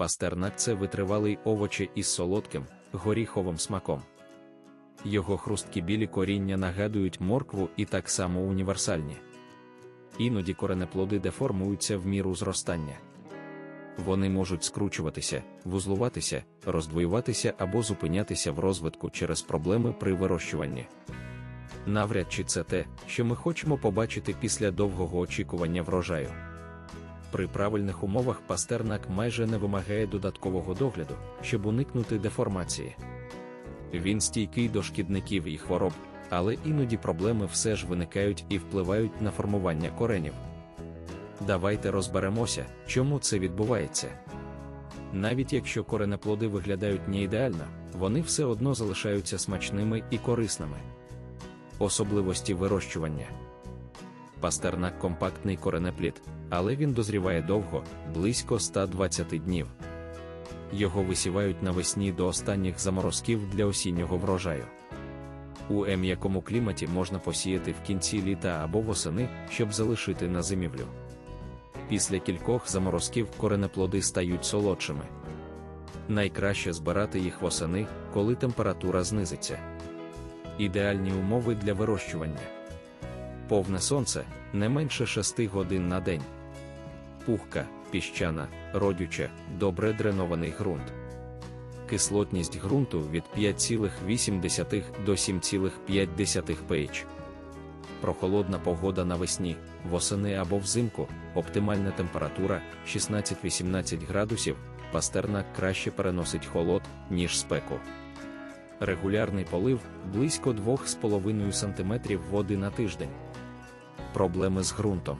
Пастернак це витривалий овочі із солодким, горіховим смаком. Його хрусткі білі коріння нагадують моркву і так само універсальні. Іноді коренеплоди деформуються в міру зростання. Вони можуть скручуватися, вузлуватися, роздвоюватися або зупинятися в розвитку через проблеми при вирощуванні. Навряд чи це те, що ми хочемо побачити після довгого очікування врожаю. При правильних умовах пастернак майже не вимагає додаткового догляду, щоб уникнути деформації. Він стійкий до шкідників і хвороб, але іноді проблеми все ж виникають і впливають на формування коренів. Давайте розберемося, чому це відбувається. Навіть якщо коренеплоди виглядають не ідеально, вони все одно залишаються смачними і корисними. Особливості вирощування. Пастернак компактний коренеплід, але він дозріває довго, близько 120 днів. Його висівають навесні до останніх заморозків для осіннього врожаю. У м'якому кліматі можна посіяти в кінці літа або восени, щоб залишити на зимівлю. Після кількох заморозків коренеплоди стають солодшими. Найкраще збирати їх восени, коли температура знизиться. Ідеальні умови для вирощування. Повне сонце не менше 6 годин на день. Пухка, піщана, родюча, добре дренований ґрунт. Кислотність ґрунту від 5,8 до 7,5 pH. Прохолодна погода навесні, восени або взимку, оптимальна температура 16-18 градусів, пастернак краще переносить холод, ніж спеку. Регулярний полив близько 2,5 см води на тиждень. Проблеми з ґрунтом.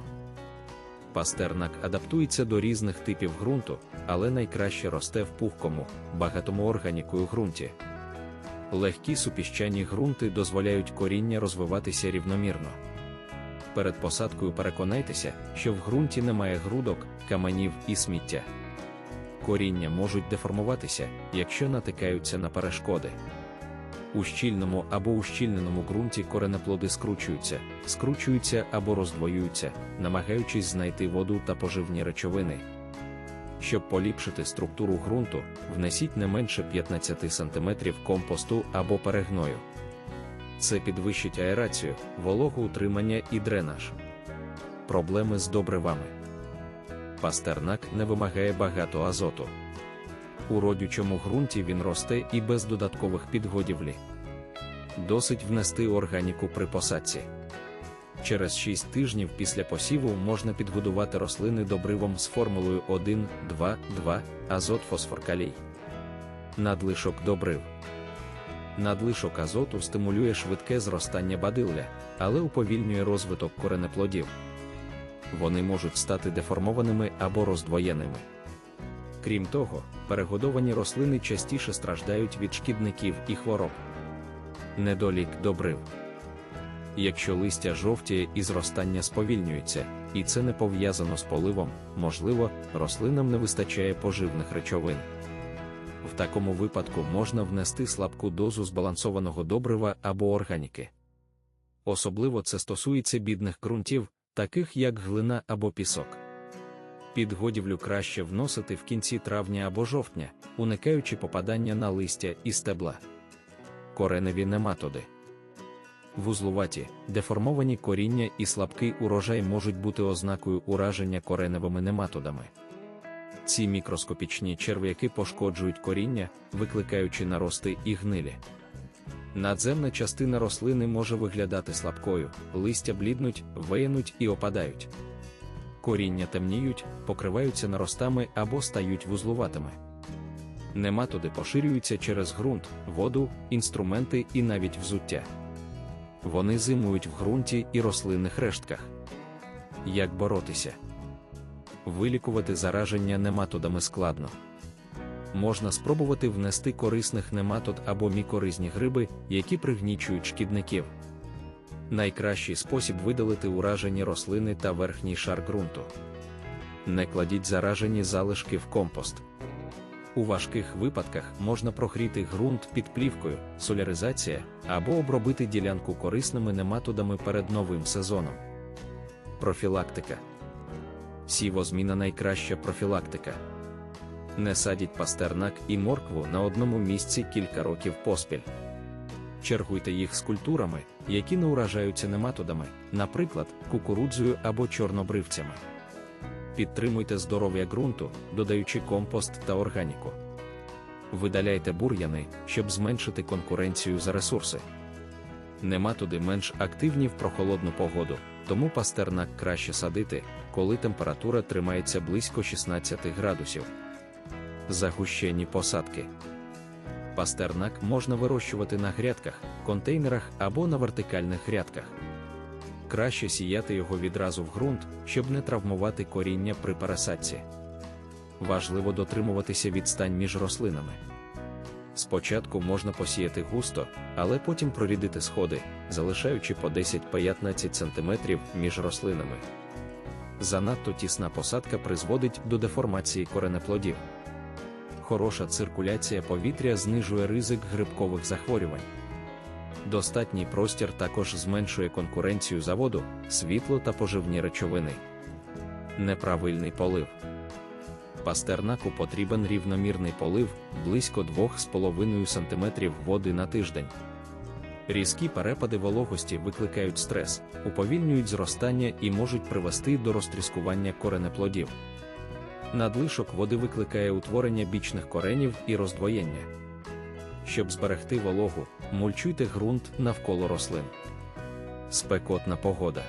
Пастернак адаптується до різних типів ґрунту, але найкраще росте в пухкому, багатому органікою ґрунті. Легкі супіщані ґрунти дозволяють коріння розвиватися рівномірно. Перед посадкою переконайтеся, що в ґрунті немає грудок, каменів і сміття. Коріння можуть деформуватися, якщо натикаються на перешкоди. У щільному або ущільненому ґрунті коренеплоди скручуються, скручуються або роздвоюються, намагаючись знайти воду та поживні речовини. Щоб поліпшити структуру ґрунту, внесіть не менше 15 см компосту або перегною. Це підвищить аерацію, вологоутримання і дренаж. Проблеми з добривами. Пастернак не вимагає багато азоту. У родючому ґрунті він росте і без додаткових підгодівлі. Досить внести органіку при посадці. Через 6 тижнів після посіву можна підгодувати рослини добривом з формулою 1, 2, 2, азот фосфор калій. Надлишок добрив. Надлишок азоту стимулює швидке зростання бадилля, але уповільнює розвиток коренеплодів. Вони можуть стати деформованими або роздвоєними. Крім того, перегодовані рослини частіше страждають від шкідників і хвороб. Недолік добрив. Якщо листя жовтіє і зростання сповільнюється, і це не пов'язано з поливом, можливо, рослинам не вистачає поживних речовин. В такому випадку можна внести слабку дозу збалансованого добрива або органіки. Особливо це стосується бідних ґрунтів, таких як глина або пісок. Підгодівлю краще вносити в кінці травня або жовтня, уникаючи попадання на листя і стебла. Кореневі нематоди. Вузлуваті, деформовані коріння і слабкий урожай можуть бути ознакою ураження кореневими нематодами. Ці мікроскопічні черв'яки пошкоджують коріння, викликаючи нарости і гнилі. Надземна частина рослини може виглядати слабкою, листя бліднуть, виянуть і опадають. Коріння темніють, покриваються наростами або стають вузлуватими. Нематоди поширюються через ґрунт, воду, інструменти і навіть взуття. Вони зимують в ґрунті і рослинних рештках. Як боротися? Вилікувати зараження нематодами складно. Можна спробувати внести корисних нематод або мікоризні гриби, які пригнічують шкідників. Найкращий спосіб видалити уражені рослини та верхній шар ґрунту. Не кладіть заражені залишки в компост. У важких випадках можна прогріти ґрунт під плівкою, соляризація або обробити ділянку корисними нематодами перед новим сезоном. Профілактика. Сівозміна найкраща профілактика. Не садіть пастернак і моркву на одному місці кілька років поспіль. Чергуйте їх з культурами, які не уражаються нематодами, наприклад, кукурудзою або чорнобривцями. Підтримуйте здоров'я ґрунту, додаючи компост та органіку. Видаляйте бур'яни, щоб зменшити конкуренцію за ресурси. Нематоди менш активні в прохолодну погоду, тому пастернак краще садити, коли температура тримається близько 16 градусів. Загущені посадки. Пастернак можна вирощувати на грядках, контейнерах або на вертикальних грядках. Краще сіяти його відразу в ґрунт, щоб не травмувати коріння при пересадці. Важливо дотримуватися відстань між рослинами. Спочатку можна посіяти густо, але потім прорідити сходи, залишаючи по 10-15 см між рослинами. Занадто тісна посадка призводить до деформації коренеплодів. Хороша циркуляція повітря знижує ризик грибкових захворювань. Достатній простір також зменшує конкуренцію за воду, світло та поживні речовини. Неправильний полив. Пастернаку потрібен рівномірний полив близько 2,5 см води на тиждень. Різкі перепади вологості викликають стрес, уповільнюють зростання і можуть привести до розтріскування коренеплодів. Надлишок води викликає утворення бічних коренів і роздвоєння. Щоб зберегти вологу, мульчуйте ґрунт навколо рослин. Спекотна погода.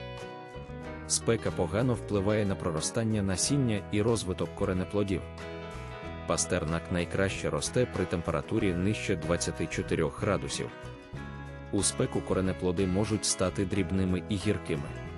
Спека погано впливає на проростання насіння і розвиток коренеплодів. Пастернак найкраще росте при температурі нижче 24 градусів. У спеку коренеплоди можуть стати дрібними і гіркими.